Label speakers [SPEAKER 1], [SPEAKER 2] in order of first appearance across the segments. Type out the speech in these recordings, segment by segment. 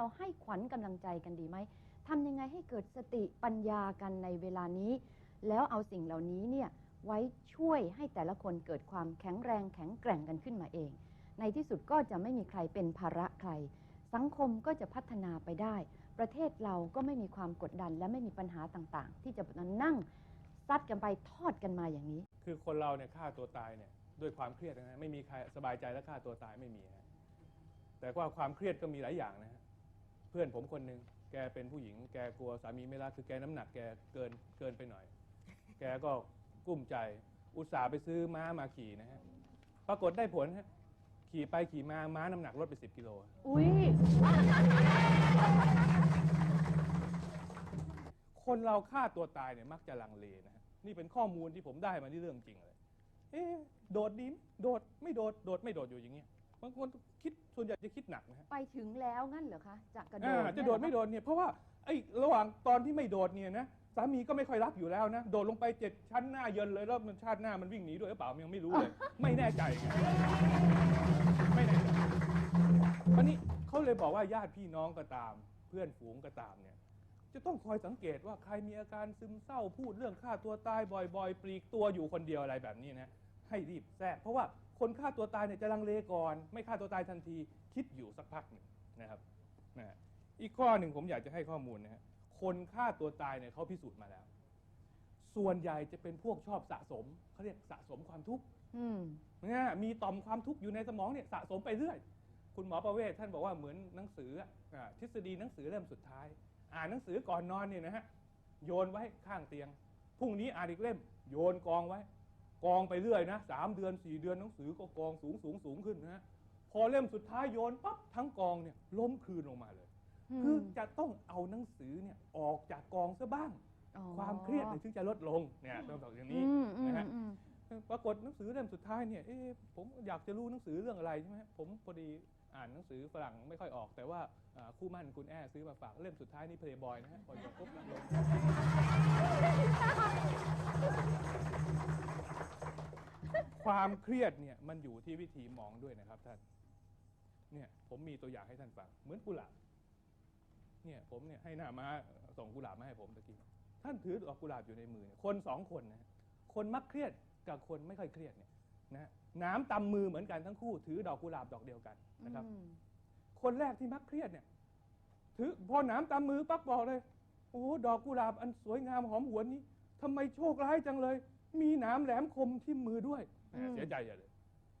[SPEAKER 1] เราให้ขวัญกำลังใจกันดีไหมทำยังไงให้เกิดสติปัญญากันในเวลานี้ แล้วเอาสิ่งเหล่านี้เนี่ยไว้ช่วยให้แต่ละคนเกิดความแข็งแรงแข็งแกร่งกันขึ้นมาเอง ในที่สุดก็จะไม่มีใครเป็นภาระใคร สังคมก็จะพัฒนาไปได้ ประเทศเราก็ไม่มีความกดดันและไม่มีปัญหาต่างๆ ที่จะนั่งซัดกันไปทอดกันมาอย่างนี้
[SPEAKER 2] คือคนเราเนี่ยฆ่าตัวตายเนี่ยด้วยความเครียดนะฮะไม่มีใครสบายใจแล้วฆ่าตัวตายไม่มีฮะแต่ว่าความเครียดก็มีหลายอย่างนะฮะ เพื่อนผมคนหนึ่งแกเป็นผู้หญิง แกกลัวสามีไม่รักคือแกน้ำหนักแกเกินเกินไปหน่อย แกก็กุ้มใจ อุตส่าห์ไปซื้อม้ามาขี่นะฮะปรากฏได้ผลฮะขี่ไปขี่มาม้าน้ำหนักลดไป 10กิโล
[SPEAKER 1] อุ้ย
[SPEAKER 2] คนเราฆ่าตัวตายเนี่ยมักจะลังเลนะฮะนี่เป็นข้อมูลที่ผมได้มาที่เรื่องจริงเลย เอ๊ะโดดดีไหมโดดไม่โดดโดดไม่โดดอยู่อย่างเงี้ย บางคนคิดส่วนใหญ่จะคิดหนักนะฮะ
[SPEAKER 1] ไปถึงแล้วงั้นเหรอคะจะกระโด
[SPEAKER 2] อ่า
[SPEAKER 1] ด
[SPEAKER 2] จะโดดไม่โดดเนี่ยเพราะว่าไอ้ระหว่างตอนที่ไม่โดดเนี่ยนะสามีก็ไม่ค่อยรักอยู่แล้วนะโดดลงไปเจ็ดชั้นหน้าเยินเลยแล้วมันชาติหน้ามันวิ่งหนีด้วยหรือเปล่ายังไม่รู้เลย ไม่แน่ใจไงไม่แน่ใจคราวนี้เขาเลยบอกว่าญาติพี่น้องก็ตาม เพื่อนฝูงก็ตามเนี่ย จะต้องคอยสังเกตว่าใครมีอาการซึมเศร้าพูดเรื่องฆ่าตัวตายบ่อยๆ ปลีกตัวอยู่คนเดียวอะไรแบบนี้นะให้รีบแทรกเพราะว่า คนฆ่าตัวตายเนี่ยจะลังเลก่อน ไม่ฆ่าตัวตายทันที คิดอยู่สักพักหนึ่งนะครับนะฮะอีกข้อหนึ่งผมอยากจะให้ข้อมูลนะฮะคนฆ่าตัวตายเนี่ยเขาพิสูจน์มาแล้ว ส่วนใหญ่จะเป็นพวกชอบสะสมเขาเรียกสะสมความทุกข์
[SPEAKER 1] อืม
[SPEAKER 2] เนี่ยมีต่อมความทุกข์อยู่ในสมองเนี่ยสะสมไปเรื่อย คุณหมอประเวศท่านบอกว่าเหมือนหนังสืออะอ่าทฤษฎีหนังสือเล่มสุดท้าย อ่านหนังสือก่อนนอนเนี่ยนะฮะโยนไว้ข้างเตียงพรุ่งนี้อ่านอีกเล่ม โยนกองไว้ กองไปเรื่อยนะสามเดือนสี่เดือนหนังสือก็กองสูงสูงสูงขึ้นนะฮะพอเล่มสุดท้ายโยนปั๊บทั้งกองเนี่ยล้มคืนลงมาเลย คือจะต้องเอาหนังสือเนี่ยออกจากกองซะบ้าง
[SPEAKER 1] อ๋อ
[SPEAKER 2] ความเครียดเนี่ยถึงจะลดลงเนี่ยต้องบอกอย่างนี้
[SPEAKER 1] อืมอืม
[SPEAKER 2] นะฮะ
[SPEAKER 1] อืม
[SPEAKER 2] ปรากฏหนังสือเล่มสุดท้ายเนี่ยเอ๊ะผมอยากจะรู้หนังสือเรื่องอะไรใช่ไหมผมพอดีอ่านหนังสือฝรั่งไม่ค่อยออก แต่ว่าอ่าคู่มั่นคุณแอ้ซื้อมาฝากเล่มสุดท้ายนี่เพลย์บอยนะฮะพอหยกปุ๊บนั่งลง ความเครียดเนี่ยมันอยู่ที่วิธีมองด้วยนะครับท่าน เนี่ยผมมีตัวอย่างให้ท่านฟัง เหมือนกุหลาบ เนี่ยผมเนี่ยให้หน้ามาส่งกุหลาบมาให้ผมตะกี้ ท่านถือดอกกุหลาบอยู่ในมือเนี่ยคนสองคนนะฮะคนมักเครียดกับคนไม่ค่อยเครียดเนี่ยนะน้ำตำมือเหมือนกันทั้งคู่ ถือดอกกุหลาบดอกเดียวกันนะครับ คนแรกที่มักเครียดเนี่ย ถือพอนามตามือปั๊บบอกเลย โอ้ดอกกุหลาบอันสวยงามหอมหวนนี้ทำไมโชคร้ายจังเลย มีหนามแหลมคมที่มือด้วยแหมเสียใจใหญ่เลย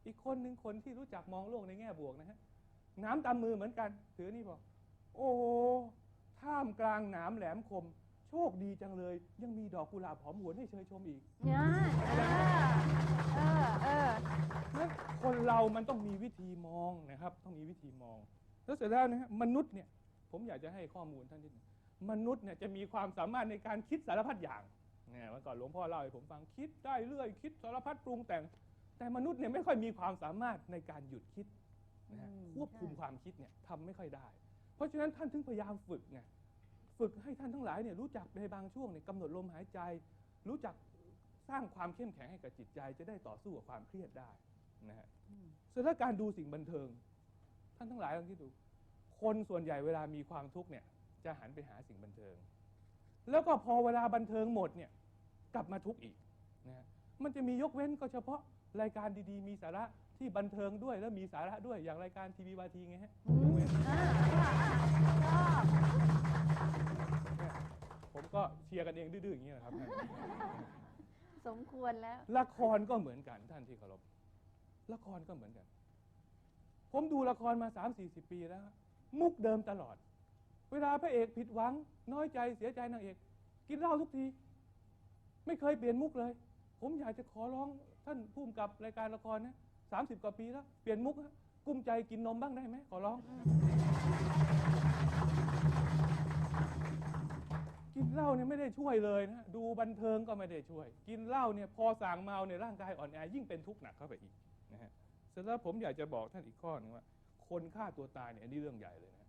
[SPEAKER 2] อีกคนหนึ่งคนที่รู้จักมองโลกในแง่บวกนะฮะหนามตามมือเหมือนกัน ถือนี่บอก โอ้โหท่ามกลางหนามแหลมคม โชคดีจังเลย ยังมีดอกกุหลาบหอมหวนให้เชยชมอีก
[SPEAKER 1] เนี่ยเออ เออ เออ
[SPEAKER 2] คนเรามันต้องมีวิธีมองนะครับ ต้องมีวิธีมอง แล้วเสร็จแล้วนะฮะมนุษย์เนี่ย ผมอยากจะให้ข้อมูลท่านนิดหนึงมนุษย์เนี่ยจะมีความสามารถในการคิดสารพัดอย่าง เนี่ยเมื่อก่อนหลวงพ่อเล่าให้ผมฟังคิดได้เรื่อยคิดสารพัดปรุงแต่ง แต่มนุษย์เนี่ยไม่ค่อยมีความสามารถในการหยุดคิดนะฮะ
[SPEAKER 1] อืม
[SPEAKER 2] ควบคุม
[SPEAKER 1] ใช่
[SPEAKER 2] ความคิดเนี่ยทำไม่ค่อยได้ เพราะฉะนั้นท่านถึงพยายามฝึกไงฝึกให้ท่านทั้งหลายเนี่ยรู้จักในบางช่วงเนี่ยกำหนดลมหายใจ รู้จักสร้างความเข้มแข็งให้กับจิตใจ จะได้ต่อสู้กับความเครียดได้นะฮะ
[SPEAKER 1] อืม
[SPEAKER 2] ส่วนถ้าการดูสิ่งบันเทิง ท่านทั้งหลายลองคิดดู คนส่วนใหญ่เวลามีความทุกข์เนี่ยจะหันไปหาสิ่งบันเทิง แล้วก็พอเวลาบันเทิงหมดเนี่ย กลับมาทุกข์อีกนะฮะมันจะมียกเว้นก็เฉพาะรายการดีๆ มีสาระที่บันเทิงด้วย และมีสาระด้วยอย่างรายการทีวีวาทีไงฮะยกเว้น
[SPEAKER 1] อ่าชอบ
[SPEAKER 2] เนี่ยผมก็เชียร์กันเองดื้อๆอย่างนี้นะครับ
[SPEAKER 1] สมควรแล้ว
[SPEAKER 2] ละครก็เหมือนกันท่านที่เคารพละครก็เหมือนกัน ผมดูละครมาสามสี่สิบปีแล้ว มุกเดิมตลอด เวลาพระเอกผิดหวัง น้อยใจเสียใจนางเอก กินเหล้าทุกที ไม่เคยเปลี่ยนมุกเลย ผมอยากจะขอร้องท่านผู้กำกับรายการละครนะสามสิบกว่าปีแล้ว เปลี่ยนมุกนะกุ้มใจกินนมบ้างได้ไหมขอร้อง กินเหล้าเนี่ยไม่ได้ช่วยเลยนะดูบันเทิงก็ไม่ได้ช่วย กินเหล้าเนี่ยพอสั่งเมาในยร่างกายอ่อนแอยิ่งเป็นทุกข์หนักเข้าไปอีกนะฮะเสร็จแล้วผมอยากจะบอกท่านอีกข้อหนึงว่า คนฆ่าตัวตายเนี่ยอันนี้เรื่องใหญ่เลยนะ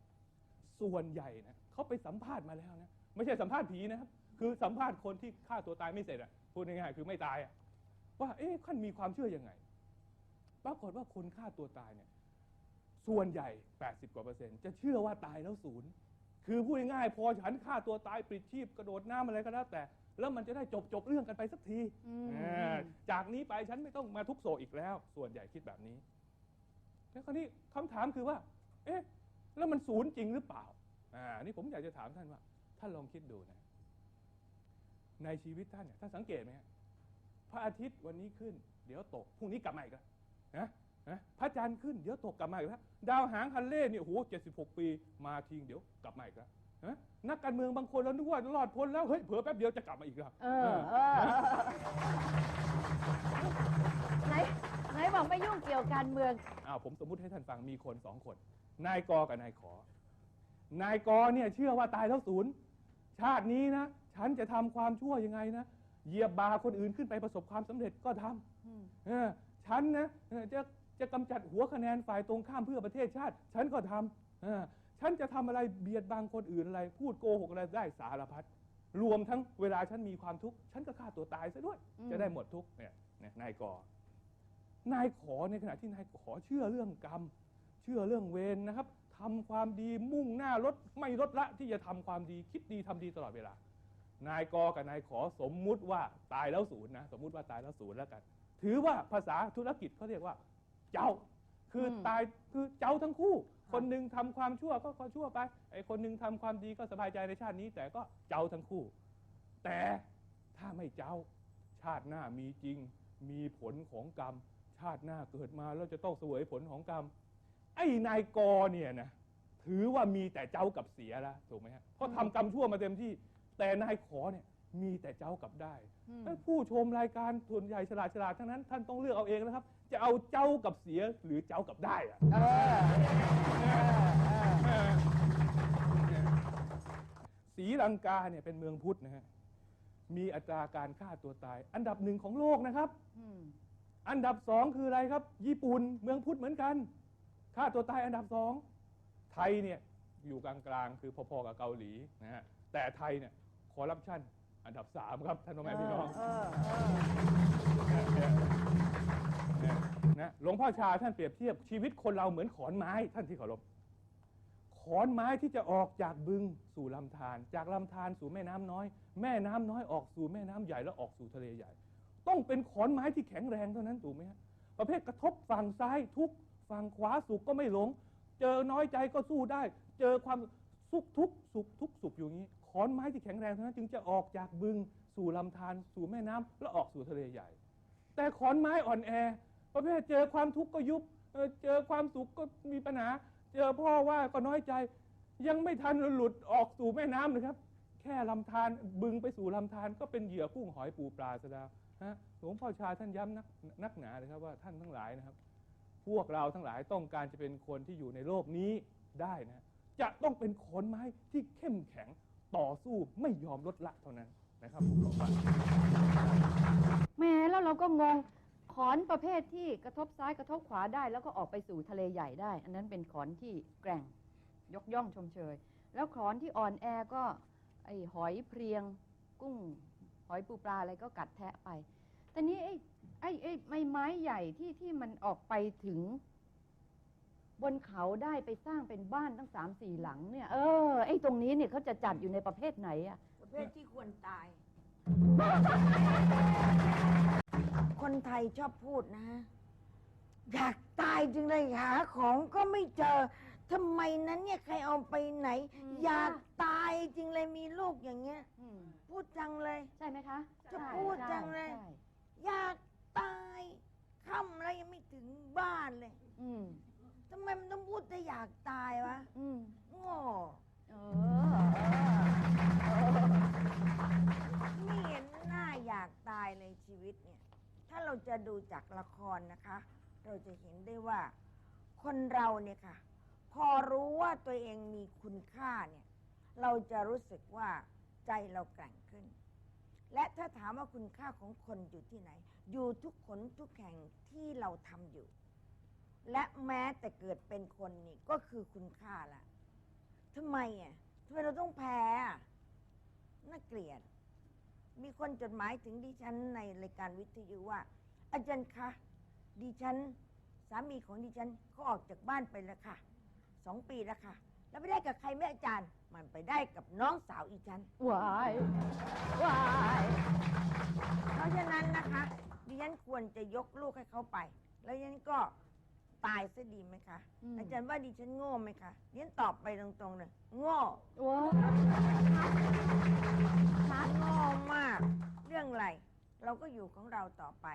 [SPEAKER 2] ส่วนใหญ่นะเขาไปสัมภาษณ์มาแล้วนะไม่ใช่สัมภาษณ์ผีนะครับ คือสัมภาษณ์คนที่ฆ่าตัวตายไม่เสร็จอะพูดง่ายๆคือไม่ตายอะว่าเอ๊ะท่านมีความเชื่อยังไง ปรากฏว่าคนฆ่าตัวตายเนี่ย ส่วนใหญ่ 80กว่าเปอร์เซ็นต์จะเชื่อว่าตายแล้วศูนย์ คือพูดง่ายๆพอฉันฆ่าตัวตายปลิดชีพกระโดดน้ำอะไรก็แล้วแต่ แล้วมันจะได้จบจบเรื่องกันไปสักที
[SPEAKER 1] อืม
[SPEAKER 2] อ่าจากนี้ไปฉันไม่ต้องมาทุกข์โศกอีกแล้ว ส่วนใหญ่คิดแบบนี้ แล้วคราวนี้คำถามคือว่า เอ๊ะ แล้วมันศูนย์จริงหรือเปล่า อ่า นี่ผมอยากจะถามท่านว่า ท่านลองคิดดูนะ ในชีวิตท่านเนี่ยท่านสังเกตไหมฮะพระอาทิตย์วันนี้ขึ้น เดี๋ยวตกพรุ่งนี้กลับมาอีกแล้วนะนะพระจันทร์ขึ้นเดี๋ยวตกกลับมาอีกแล้วดาวหางคันเล่เนี่ยโอ้โหเจ็ดสิบหกปีมาทิ้งเดี๋ยวกลับมาอีกแล้วนะนักการเมืองบางคนเรานึกว่ารอดพ้นแล้วเฮ้ยเผลอแป๊บเดียวจะกลับมาอีกแล้ว
[SPEAKER 1] เออเออไหนไหนบอกไม่ยุ่งเกี่ยวการเมือง
[SPEAKER 2] อ้าวผมสมมุติให้ท่านฟังมีคนสองคน นายกอกับนายขอ นายกอเนี่ยเชื่อว่าตายแล้วศูนย์ชาตินี้นะ ฉันจะทำความชั่วยังไงนะเหยียบบาคนอื่นขึ้นไปประสบความสำเร็จก็ทำ
[SPEAKER 1] อืม
[SPEAKER 2] เออฉันนะเออจะจะกำจัดหัวคะแนนฝ่ายตรงข้ามเพื่อประเทศชาติ ฉันก็ทำเออฉันจะทำอะไรเบียดบังคนอื่นอะไร พูดโกหกอะไรได้สารพัดรวมทั้งเวลาฉันมีความทุกข์ ฉันก็ฆ่าตัวตายซะด้วย
[SPEAKER 1] อืม
[SPEAKER 2] จะได้หมดทุกข์เนี่ยเนี่ยนายกอ นายขอในขณะที่นายขอเชื่อเรื่องกรรม เชื่อเรื่องเวรนะครับทำความดีมุ่งหน้าลดไม่ลดละที่จะทำความดีคิดดีทำดีตลอดเวลา นายกอกับนายขอสมมุติว่าตายแล้วศูนย์นะสมมุติว่าตายแล้วศูนย์แล้วกัน ถือว่าภาษาธุรกิจเขาเรียกว่า เจ้า คืออ
[SPEAKER 1] ม
[SPEAKER 2] ตายคือเจ้าทั้งคู่ คนหนึ่งทำความชั่วก็ก็ชั่วไปไอ้คนหนึ่งทำความดีก็สบายใจในชาตินี้ แต่ก็เจ้าทั้งคู่ แต่ถ้าไม่เจ้า ชาติหน้ามีจริง มีผลของกรรม ชาติหน้าเกิดมาแล้วจะต้องเสวยผลของกรรม ไอ้นายกอเนี่ยนะถือว่ามีแต่เจ้ากับเสียแล้วถูกไหมฮะเพราะทำกรรมชั่วมาเต็มที่ แต่นายขอเนี่ยมีแต่เจ้ากับได้
[SPEAKER 1] อืม
[SPEAKER 2] ผู้ชมรายการส่วนใหญ่ฉลาดฉลาดทั้งนั้นท่านต้องเลือกเอาเองนะครับ จะเอาเจ้ากับเสียหรือเจ้ากับได้อะ
[SPEAKER 1] เออเออเออ
[SPEAKER 2] ศรีลังกาเนี่ยเป็นเมืองพุทธนะฮะมีอัตราการฆ่าตัวตาย อันดับหนึ่งของโลกนะครับ
[SPEAKER 1] อืม
[SPEAKER 2] อันดับสองคืออะไรครับ ญี่ปุ่นเมืองพุทธเหมือนกันฆ่าตัวตายอันดับสองไทยเนี่ยอยู่กลางๆคือพอๆกับเกาหลีนะฮะแต่ไทยเนี่ยค อร์รัปชันอันดับสามครับท่านพ่อแม่พี่น้อง
[SPEAKER 1] เออเออ
[SPEAKER 2] เนี่ยนะหลวงพ่อชาท่านเปรียบเทียบชีวิตคนเราเหมือนขอนไม้ท่านที่เคารพขอนไม้ที่จะออกจากบึงสู่ลำธารจากลำธารสู่แม่น้ำน้อย แม่น้ำน้อยออกสู่แม่น้ำใหญ่แล้วออกสู่ทะเลใหญ่ ต้องเป็นขอนไม้ที่แข็งแรงเท่านั้นถูกไหมฮะประเภทกระทบฝั่งซ้ายทุกข์ฝั่งขวาสุขก็ไม่หลง เจอน้อยใจก็สู้ได้ เจอความสุขทุกข์สุขทุกข์สุขอยู่อย่างนี้ ขอนไม้ที่แข็งแรงเท่านั้นจึงจะออกจากบึงสู่ลำธารสู่แม่น้ำแล้วออกสู่ทะเลใหญ่ แต่ขอนไม้อ่อนแอ ประเภทเจอความทุกข์ก็ยุบเออเจอความสุขก็มีปัญหา เจอพ่อว่าก็น้อยใจ ยังไม่ทันหลุดออกสู่แม่น้ำเลยครับ แค่ลำธารบึงไปสู่ลำธารก็เป็นเหยื่อกุ้งหอยปูปลาซะแล้วฮะหลวงพ่อชาท่านย้ำนักนักหนาเลยครับว่าท่านทั้งหลายนะครับ พวกเราทั้งหลายต้องการจะเป็นคนที่อยู่ในโลกนี้ได้นะจะต้องเป็นขอนไม้ที่เข้มแข็ง ต่อสู้ไม่ยอมลดละเท่านั้นนะครับผมบอกว่า
[SPEAKER 1] แหม้แล้วเราก็งงขอนประเภทที่กระทบซ้ายกระทบขวาได้ แล้วก็ออกไปสู่ทะเลใหญ่ได้ อันนั้นเป็นขอนที่แกร่งยกย่องชมเชย แล้วขอนที่อ่อนแอก็ไอหอยเพรียง กุ้ง หอยปูปลาอะไรก็กัดแทะไปแต่นี้ไอ้ไอ้ไอ้ไม้ไม้ใหญ่ที่ที่มันออกไปถึง บนเขาได้ไปสร้างเป็นบ้านตั้งสามสี่หลังเนี่ย เออไอ้ตรงนี้เนี่ยเขาจะจัดอยู่ในประเภทไหนอะ
[SPEAKER 3] ประเภทที่ควรตาย คนไทยชอบพูดนะอยากตายจึงเลยหาของก็ไม่เจอทำไมนั้นเนี่ยใครเอาไปไหน
[SPEAKER 1] อืม
[SPEAKER 3] อยากตายจริงเลยมีลูกอย่างเงี้ย
[SPEAKER 1] อืม
[SPEAKER 3] พูดจังเลย
[SPEAKER 1] ใช่ไหมคะ
[SPEAKER 3] จะ
[SPEAKER 1] ใช่
[SPEAKER 3] พูด
[SPEAKER 1] ใช่
[SPEAKER 3] จังเลย
[SPEAKER 1] ใช่
[SPEAKER 3] อยากตายค่ำแล้วยังไม่ถึงบ้านเลย
[SPEAKER 1] อืม
[SPEAKER 3] ทำไมมันต้องพูดแต่อยากตายวะ
[SPEAKER 1] อืม
[SPEAKER 3] โง่
[SPEAKER 1] เออเออ
[SPEAKER 3] ไม่เห็นหน้าอยากตายเลยชีวิตเนี่ย ถ้าเราจะดูจากละครนะคะ เราจะเห็นได้ว่า คนเราเนี่ยค่ะ พอรู้ว่าตัวเองมีคุณค่าเนี่ย เราจะรู้สึกว่าใจเราแกร่งขึ้น และถ้าถามว่าคุณค่าของคนอยู่ที่ไหน อยู่ทุกขนทุกแห่งที่เราทำอยู่ และแม้แต่เกิดเป็นคนนี่ก็คือคุณค่าละทำไมอะทำไมเราต้องแพ้อะน่าเกลียด มีคนจดหมายถึงดิฉันในรายการวิทยุว่า อาจารย์คะดิฉัน สามีของดิฉันเขาออกจากบ้านไปแล้วค่ะสองปีแล้วค่ะ แล้วไปได้กับใครไหมอาจารย์ มันไปได้กับน้องสาวอีฉัน
[SPEAKER 1] วายวาย
[SPEAKER 3] เพราะฉะนั้นนะคะดิฉันควรจะยกลูกให้เขาไป แล้วดิฉันก็ ตายซะดีไหมคะ
[SPEAKER 1] ม
[SPEAKER 3] อาจารย์ว่าดิฉันโง่ไหมคะดิฉันตอบไปตรงๆเลยโง่
[SPEAKER 1] ว้าว
[SPEAKER 3] โง่มาก เรื่องอะไร เราก็อยู่ของเราต่อไป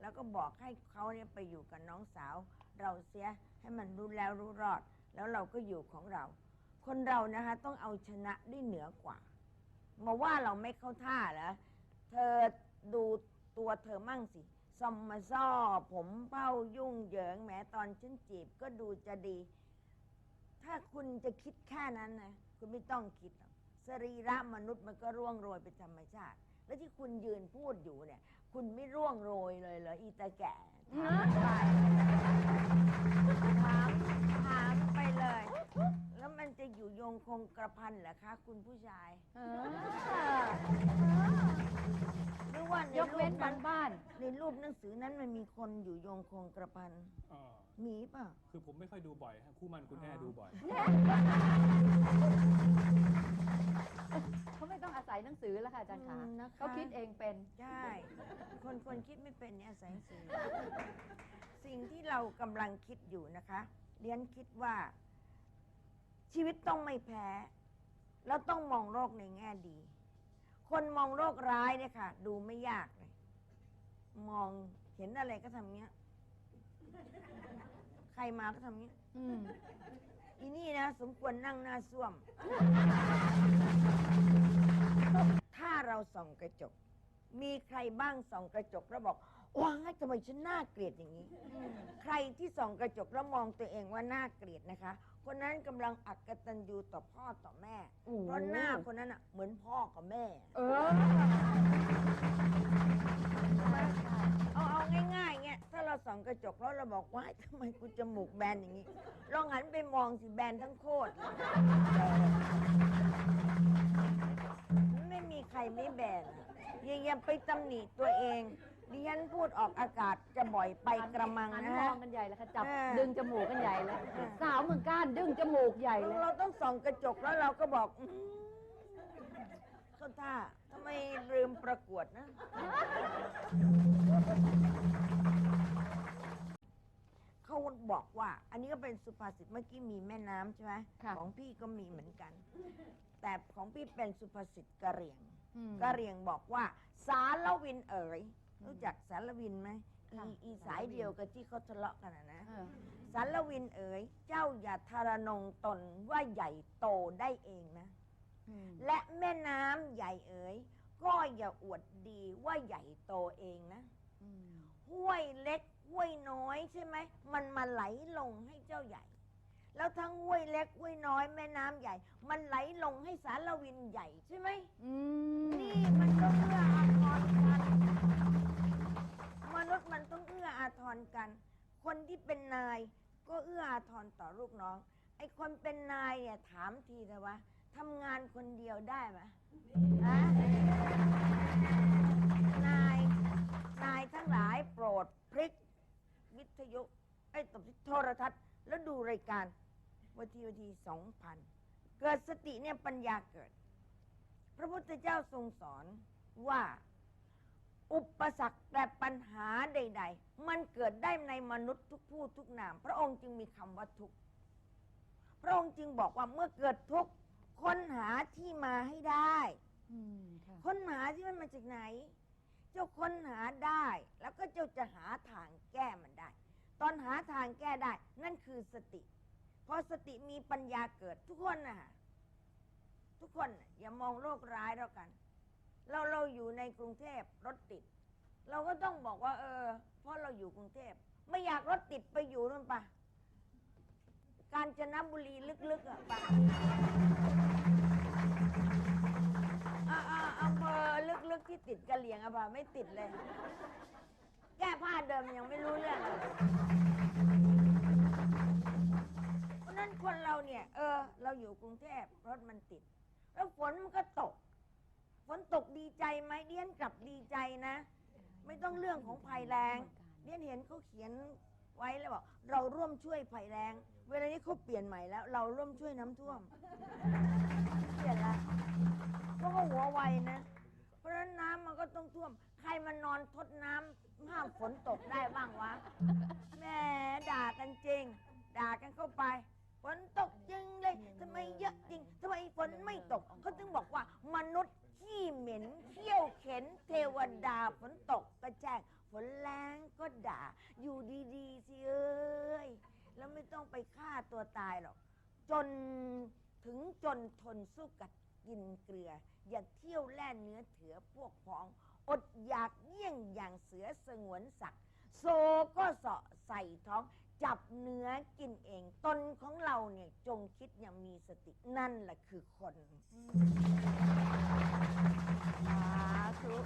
[SPEAKER 3] แล้วก็บอกให้เขาเนี่ยไปอยู่กับน้องสาว เราเสียให้มันรู้แล้วรู้รอด แล้วเราก็อยู่ของเรา คนเรานะคะต้องเอาชนะได้เหนือกว่า มาว่าเราไม่เข้าท่าเหรอเธอดูตัวเธอมั่งสิ ซอมมาซ่อ ผมเป้ายุ่งเหยิงแหม้ตอนฉันจีบก็ดูจะดี ถ้าคุณจะคิดแค่นั้นนะคุณไม่ต้องคิดหรอกสรีระมนุษย์มันก็ร่วงโรยเป็นธรรมชาติ แล้วที่คุณยืนพูดอยู่เนี่ย คุณไม่ร่วงโรยเลยเหรออีตาแก่ถามไปถามถามไปเลย อยู่โยงคงกระพันเหรอคะ คุณผู้ชาย
[SPEAKER 1] เออ
[SPEAKER 3] หรือว่าใน
[SPEAKER 1] ยก
[SPEAKER 3] รู
[SPEAKER 1] เว้น
[SPEAKER 3] ป
[SPEAKER 1] บา
[SPEAKER 3] นั้น
[SPEAKER 1] งบ้าน
[SPEAKER 3] ในรูปหนังสือนั้นมันมีคนอยู่โยงคงกระพัน
[SPEAKER 2] เออ
[SPEAKER 3] มีป่ะ
[SPEAKER 2] คือผมไม่ค่อยดูบ่อยฮะคู่มันคุณแม่ดูบ่อย
[SPEAKER 1] เขาไม่ต้องอาศัยหนังสือแล้วค่ะอาจารย์ขา
[SPEAKER 3] อืมนะคะ
[SPEAKER 1] เขาคิดเองเป็น
[SPEAKER 3] ใช่ คนคนคิดไม่เป็นเนี่ยอาศัยหนังสือสิ่งที่เรากำลังคิดอยู่นะคะเรียนคิดว่า ชีวิตต้องไม่แพ้ แล้วต้องมองโลกในแง่ดี คนมองโลกร้ายเนี่ยค่ะ ดูไม่ยากเลย มองเห็นอะไรก็ทำเงี้ย ใครมาก็ทำเงี้ย
[SPEAKER 1] อืม
[SPEAKER 3] อีนี่นะ สมควรนั่งหน้าส้วม ถ้าเราส่องกระจก มีใครบ้างส่องกระจกแล้วบอก ว้ายทำไมฉันน่าเกลียดอย่างนี้ ใครที่ส่องกระจกแล้วมองตัวเองว่าน่าเกลียดนะคะ คนนั้นกำลังอักตันยูต่อพ่อต่อแม่
[SPEAKER 1] โอ้โห
[SPEAKER 3] เพราะหน้าคนนั้นอะเหมือนพ่อกับแม่
[SPEAKER 1] เออ
[SPEAKER 3] เอาเอาง่ายๆเงี้ยถ้าเราส่องกระจกแล้วเราบอกว่าทำไมกูจมูกแบนอย่างนี้ ลองหันไปมองสิแบนทั้งโคตร ไม่มีใครไม่แบนอะอย่าอย่าไปตำหนิตัวเอง ดิฉันพูดออกอากาศจะบ่อยไปกระมัง
[SPEAKER 1] หัน
[SPEAKER 3] นะ
[SPEAKER 1] ม
[SPEAKER 3] ฮะ
[SPEAKER 1] องกันใหญ่แล้วค่ะจับ
[SPEAKER 3] เออ
[SPEAKER 1] ดึงจมูกกันใหญ่เลย
[SPEAKER 3] เออ
[SPEAKER 1] สาวเมืองก้านดึงจมูกใหญ่เลย
[SPEAKER 3] เราต้องส่องกระจกแล้วเราก็บอกอืมก็ท่าทำไมลืมประกวดนะ เขาบอกว่า อันนี้ก็เป็นสุภาษิตเมื่อกี้มีแม่น้ำใช่ไหม
[SPEAKER 1] ค่ะ
[SPEAKER 3] ของพี่ก็มีเหมือนกัน แต่ของพี่เป็นสุภาษิตกะเหรี่ยง
[SPEAKER 1] อืม
[SPEAKER 3] กะเหรี่ยงบอกว่า สารวินเอ๋ย รู้จักสารวินไหม
[SPEAKER 1] ค่ะ
[SPEAKER 3] อีอีสายเดียวกับที่เขาทะเลาะกันอะนะ
[SPEAKER 1] เออ
[SPEAKER 3] สารวินเอ๋ยเจ้าอย่าทารนงตนว่าใหญ่โตได้เองนะ
[SPEAKER 1] อืม
[SPEAKER 3] และแม่น้ำใหญ่เอ๋ยก็อย่าอวดดีว่าใหญ่โตเองนะ
[SPEAKER 1] อืม
[SPEAKER 3] ห้วยเล็กห้วยน้อยใช่ไหมมันมาไหลลงให้เจ้าใหญ่ แล้วทั้งห้วยเล็กห้วยน้อย แม่น้ำใหญ่ มันไหลลงให้สารวินใหญ่ใช่ไหม
[SPEAKER 1] อืม
[SPEAKER 3] นี่มันก็เอื้ออาทร รกัน คนที่เป็นนายก็เอื้ออาทรต่อลูกน้อง ไอ้คนเป็นนายเนี่ยถามทีเถอะวะทำงานคนเดียวได้ไหมฮะนายนายทั้งหลายโปรดพลิก วิทยุไอ้ตบโทรทัศน์ แล้วดูรายการวันทีวันทีสองพันเกิดสติเนี่ยปัญญาเกิด พระพุทธเจ้าทรงสอนว่า อุปสรรคและปัญหาใด ๆ มันเกิดได้ในมนุษย์ทุกผู้ทุกนาม พระองค์จึงมีคำว่าทุกข์พระองค์จึงบอกว่าเมื่อเกิดทุกข์ค้นหาที่มาให้ได้
[SPEAKER 1] อืมค่ะ
[SPEAKER 3] ค้นหาที่มันมาจากไหน เจ้าค้นหาได้ แล้วก็เจ้าจะหาทางแก้มันได้ ตอนหาทางแก้ได้ นั่นคือสติพอสติมีปัญญาเกิดทุกคนนะทุกคนน่ะอย่ามองโลกร้ายแล้วกัน เราเราอยู่ในกรุงเทพรถติด เราก็ต้องบอกว่า เออ เพราะเราอยู่กรุงเทพไม่อยากรถติดไปอยู่นู่นปะกาญจนบุรีลึกๆอะปะอ่าอ่าอำเภอลึกๆที่ติดกะเหลี่ยงอะปะไม่ติดเลย แก้ผ้าเดิมยังไม่รู้เรื่องเลยเพราะฉะนั้นคนเราเนี่ย เออ เราอยู่กรุงเทพรถมันติด แล้วฝนมันก็ตก ฝนตกดีใจไหมเดียนกลับดีใจนะ ไม่ต้องเรื่องของภัยแรงเดียนเห็นเขาเขียนไว้แล้วบอกเราร่วมช่วยภัยแรง เวลานี้เขาเปลี่ยนใหม่แล้ว เราร่วมช่วยน้ำท่วม เปลี่ยนละเพราะว่าหัวไวนะ เพราะฉะนั้นน้ำมันก็ต้องท่วม ใครมันนอนทดน้ำห้ามฝนตกได้บ้างวะแหม่ด่ากันจริง ด่ากันเข้าไปฝนตกจริงเลยทำไมเยอะจริงทำไมฝนไม่ตกเขาถึงบอกว่ามนุษย์ ขี้เหม็นเขี้ยวเข็นเทวดาฝนตกก็แจ้งฝนแรงก็ด่า อยู่ดีๆสิเอ้ย แล้วไม่ต้องไปฆ่าตัวตายหรอก จนถึงจนทนสู้กัดกินเกลือ อย่าเที่ยวแล่เนื้อเถือพวกพ้อง อดอยากเยี่ยงอย่างเสือสงวนสัตว์โซก็เสาะใส่ท้องจับเนื้อกินเอง ตนของเราเนี่ยจงคิดอย่างมีสตินั่นแหละคือคน สาธุ